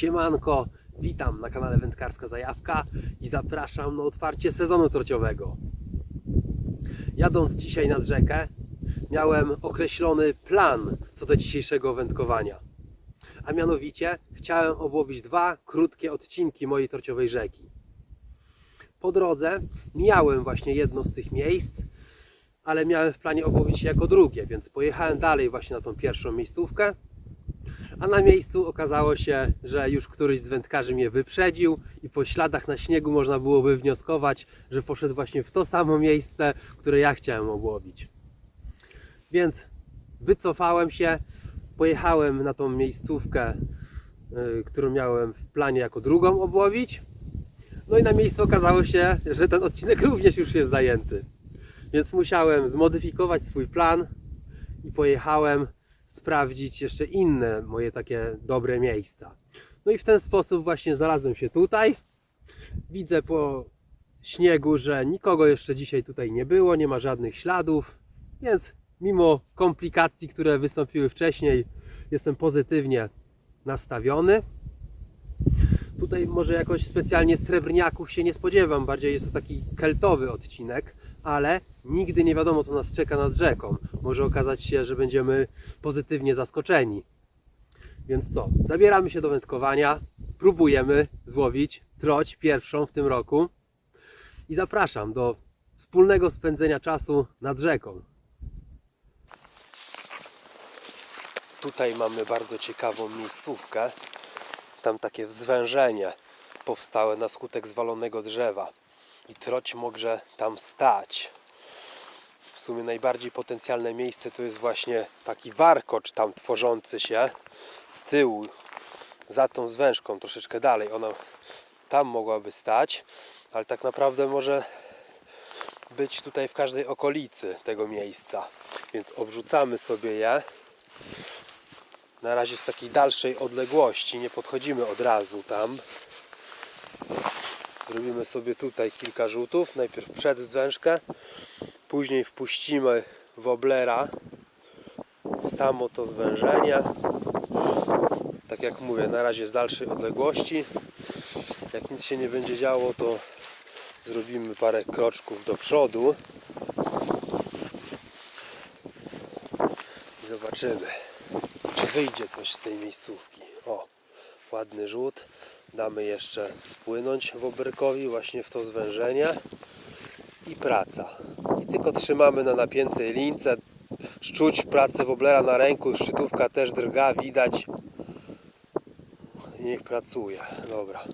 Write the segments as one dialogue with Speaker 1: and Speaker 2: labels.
Speaker 1: Siemanko, witam na kanale Wędkarska Zajawka i zapraszam na otwarcie sezonu trociowego. Jadąc dzisiaj nad rzekę, miałem określony plan co do dzisiejszego wędkowania. A mianowicie chciałem obłowić dwa krótkie odcinki mojej trociowej rzeki. Po drodze mijałem właśnie jedno z tych miejsc, ale miałem w planie obłowić je jako drugie, więc pojechałem dalej właśnie na tą pierwszą miejscówkę a na miejscu okazało się, że już któryś z wędkarzy mnie wyprzedził i po śladach na śniegu można było wywnioskować, że poszedł właśnie w to samo miejsce, które ja chciałem obłowić. Więc wycofałem się, pojechałem na tą miejscówkę, y, którą miałem w planie jako drugą obłowić. No i na miejscu okazało się, że ten odcinek również już jest zajęty. Więc musiałem zmodyfikować swój plan i pojechałem sprawdzić jeszcze inne moje takie dobre miejsca. No i w ten sposób właśnie znalazłem się tutaj. Widzę po śniegu, że nikogo jeszcze dzisiaj tutaj nie było, nie ma żadnych śladów, więc mimo komplikacji, które wystąpiły wcześniej, jestem pozytywnie nastawiony. Tutaj może jakoś specjalnie srebrniaków się nie spodziewam, bardziej jest to taki keltowy odcinek, ale nigdy nie wiadomo co nas czeka nad rzeką. Może okazać się, że będziemy pozytywnie zaskoczeni. Więc co? Zabieramy się do wędkowania, próbujemy złowić troć pierwszą w tym roku i zapraszam do wspólnego spędzenia czasu nad rzeką. Tutaj mamy bardzo ciekawą miejscówkę. Tam takie zwężenie powstałe na skutek zwalonego drzewa i troć może tam stać. W sumie najbardziej potencjalne miejsce to jest właśnie taki warkocz tam tworzący się z tyłu za tą zwężką troszeczkę dalej. Ona tam mogłaby stać, ale tak naprawdę może być tutaj w każdej okolicy tego miejsca. Więc obrzucamy sobie je. Na razie z takiej dalszej odległości, nie podchodzimy od razu tam. Zrobimy sobie tutaj kilka rzutów. Najpierw przed zwężkę, później wpuścimy woblera w samo to zwężenie. Tak jak mówię, na razie z dalszej odległości. Jak nic się nie będzie działo, to zrobimy parę kroczków do przodu. I zobaczymy, czy wyjdzie coś z tej miejscówki. O, ładny rzut. Damy jeszcze spłynąć woberkowi właśnie w to zwężenie i praca. Tylko trzymamy na napiętej lince. Szczuć pracę woblera na ręku, szczytówka też drga, widać. Niech pracuje. Dobra.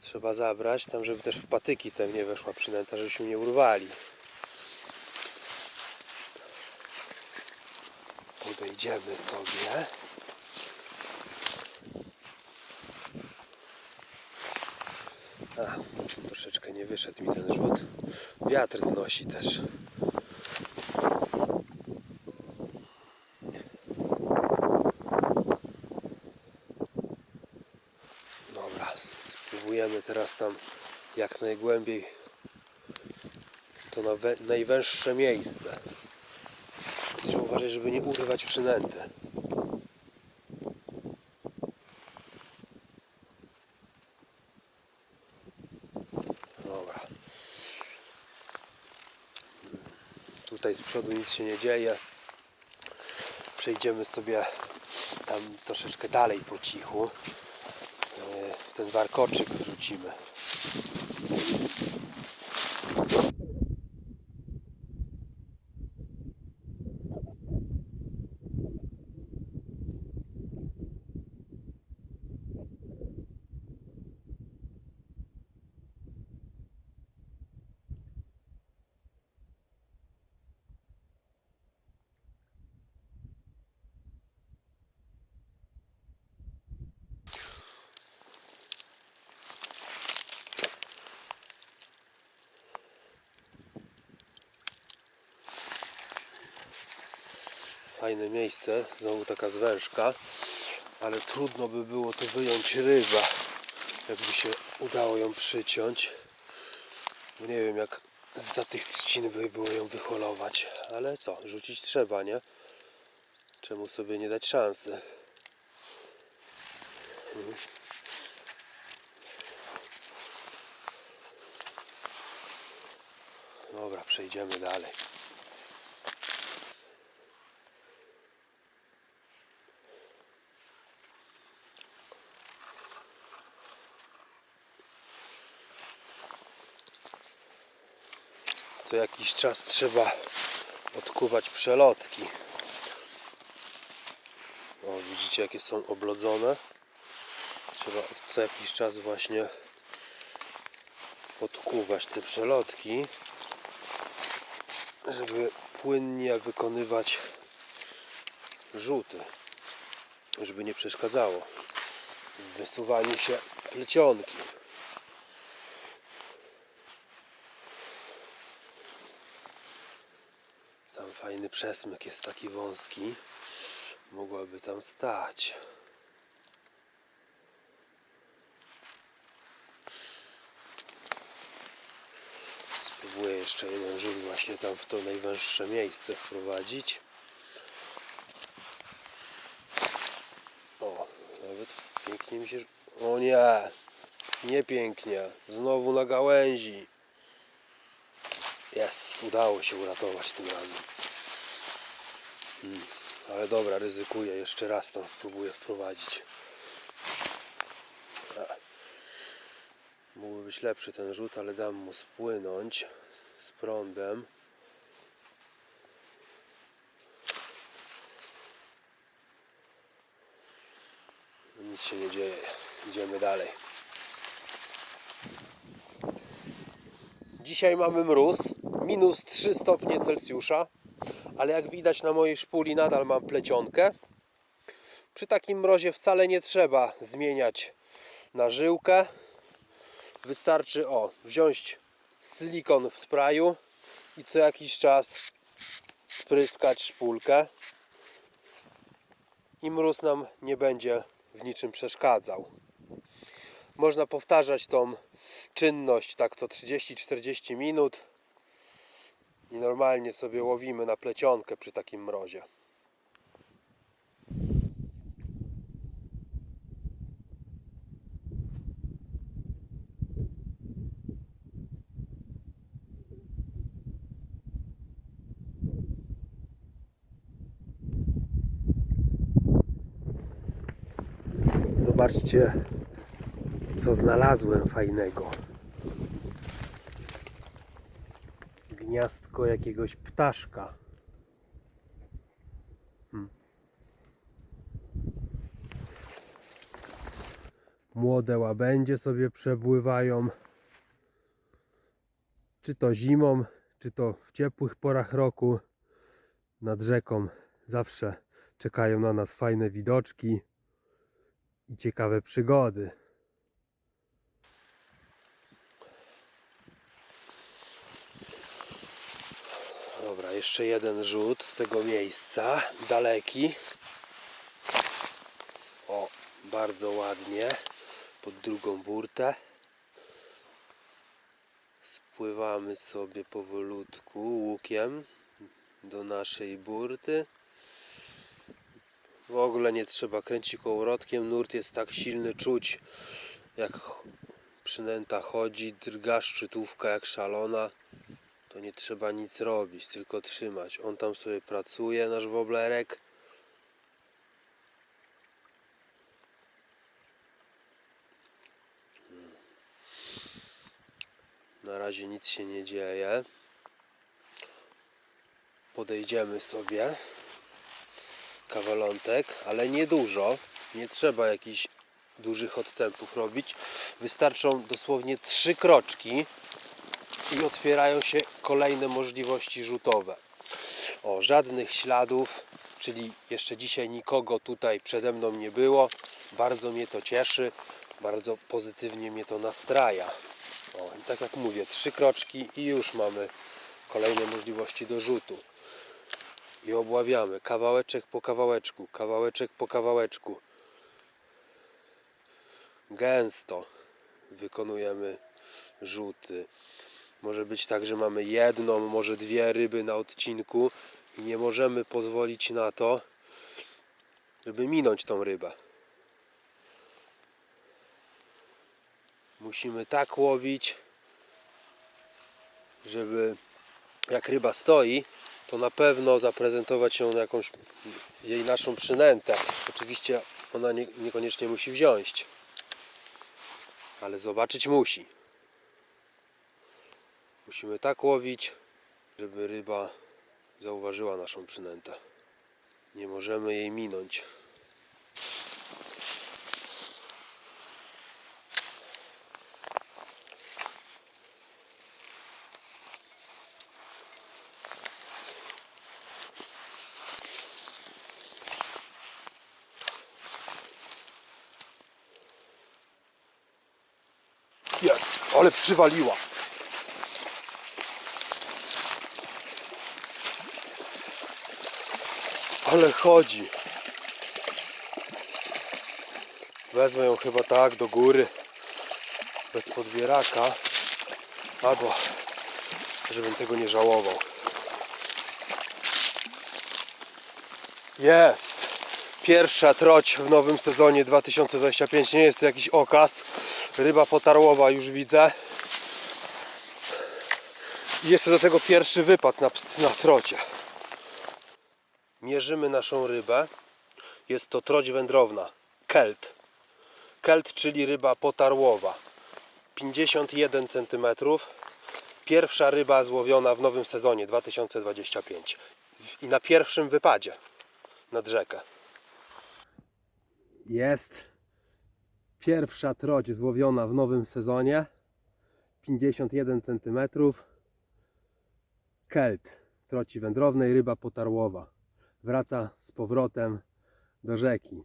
Speaker 1: Trzeba zabrać tam, żeby też w patyki te nie weszła przynęta, żebyśmy nie urwali. Podejdziemy sobie. Troszeczkę nie wyszedł mi ten rzut. Wiatr znosi też. Dobra, spróbujemy teraz tam jak najgłębiej to na najwęższe miejsce. Trzeba uważać, żeby nie urwać przynęty. Dobra. Tutaj z przodu nic się nie dzieje. Przejdziemy sobie tam troszeczkę dalej po cichu. E, ten warkoczyk wrzucimy. Fajne miejsce, znowu taka zwężka, ale trudno by było tu wyjąć ryba, jakby się udało ją przyciąć. Nie wiem jak za tych trzcin by było ją wyholować, ale co, rzucić trzeba, nie? Czemu sobie nie dać szansy? Mhm. Dobra, przejdziemy dalej. Co jakiś czas trzeba odkuwać przelotki. O, widzicie jakie są oblodzone. Trzeba co jakiś czas właśnie odkuwać te przelotki, żeby płynnie wykonywać rzuty, żeby nie przeszkadzało w wysuwaniu się plecionki. Tam fajny przesmyk jest taki wąski. Mogłaby tam stać. Spróbuję jeszcze jeden rzut właśnie tam w to najwęższe miejsce wprowadzić. O, nawet pięknie mi się... O nie! Nie pięknie. Znowu na gałęzi. Jest, udało się uratować tym razem. Hmm, ale dobra, ryzykuję. Jeszcze raz tam spróbuję wprowadzić. Mógłby być lepszy ten rzut, ale dam mu spłynąć z prądem. Nic się nie dzieje. Idziemy dalej. Dzisiaj mamy mróz, minus 3 stopnie Celsjusza, ale jak widać na mojej szpuli nadal mam plecionkę. Przy takim mrozie wcale nie trzeba zmieniać na żyłkę. Wystarczy o wziąć silikon w sprayu i co jakiś czas spryskać szpulkę i mróz nam nie będzie w niczym przeszkadzał. Można powtarzać tą czynność tak co 30-40 minut i normalnie sobie łowimy na plecionkę przy takim mrozie. Zobaczcie, co znalazłem fajnego. Gniazdko jakiegoś ptaszka. Hmm. Młode łabędzie sobie przepływają. Czy to zimą, czy to w ciepłych porach roku. Nad rzeką zawsze czekają na nas fajne widoczki i ciekawe przygody. Dobra, jeszcze jeden rzut z tego miejsca, daleki. O, bardzo ładnie, pod drugą burtę. Spływamy sobie powolutku łukiem do naszej burty. W ogóle nie trzeba kręcić kołowrotkiem, nurt jest tak silny, czuć jak przynęta chodzi, drga szczytówka jak szalona to nie trzeba nic robić, tylko trzymać. On tam sobie pracuje, nasz woblerek. Hmm. Na razie nic się nie dzieje. Podejdziemy sobie kawalątek, ale nie dużo. Nie trzeba jakichś dużych odstępów robić. Wystarczą dosłownie trzy kroczki i otwierają się kolejne możliwości rzutowe. O, żadnych śladów, czyli jeszcze dzisiaj nikogo tutaj przede mną nie było. Bardzo mnie to cieszy, bardzo pozytywnie mnie to nastraja. O, tak jak mówię, trzy kroczki i już mamy kolejne możliwości do rzutu. I obławiamy kawałeczek po kawałeczku, kawałeczek po kawałeczku. Gęsto wykonujemy rzuty. Może być tak, że mamy jedną, może dwie ryby na odcinku i nie możemy pozwolić na to, żeby minąć tą rybę. Musimy tak łowić, żeby jak ryba stoi, to na pewno zaprezentować ją jakąś jej naszą przynętę. Oczywiście ona nie, niekoniecznie musi wziąć, ale zobaczyć musi. Musimy tak łowić, żeby ryba zauważyła naszą przynętę. Nie możemy jej minąć. Jest, ale przywaliła. Ale chodzi. Wezmę ją chyba tak do góry. Bez podbieraka. Albo żebym tego nie żałował. Jest! Pierwsza troć w nowym sezonie 2025. Nie jest to jakiś okaz. Ryba potarłowa już widzę. I jeszcze do tego pierwszy wypad na, na trocie. Mierzymy naszą rybę. Jest to troć wędrowna. Kelt. Kelt, czyli ryba potarłowa. 51 cm. Pierwsza ryba złowiona w nowym sezonie 2025. I na pierwszym wypadzie nad rzekę. Jest pierwsza troć złowiona w nowym sezonie. 51 cm. Kelt. Troci wędrownej, ryba potarłowa. Wraca z powrotem do rzeki.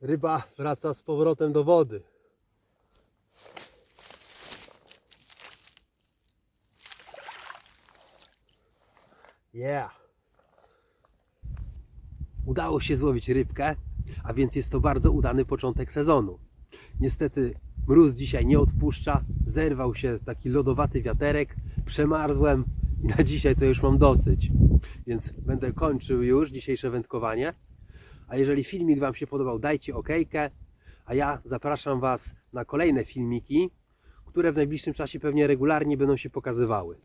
Speaker 1: Ryba wraca z powrotem do wody. Yeah. Udało się złowić rybkę, a więc jest to bardzo udany początek sezonu. Niestety mróz dzisiaj nie odpuszcza, zerwał się taki lodowaty wiaterek, przemarzłem i na dzisiaj to już mam dosyć. Więc będę kończył już dzisiejsze wędkowanie. A jeżeli filmik Wam się podobał, dajcie okejkę, a ja zapraszam Was na kolejne filmiki, które w najbliższym czasie pewnie regularnie będą się pokazywały.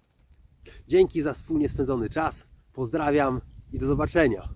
Speaker 1: Dzięki za wspólnie spędzony czas. Pozdrawiam i do zobaczenia.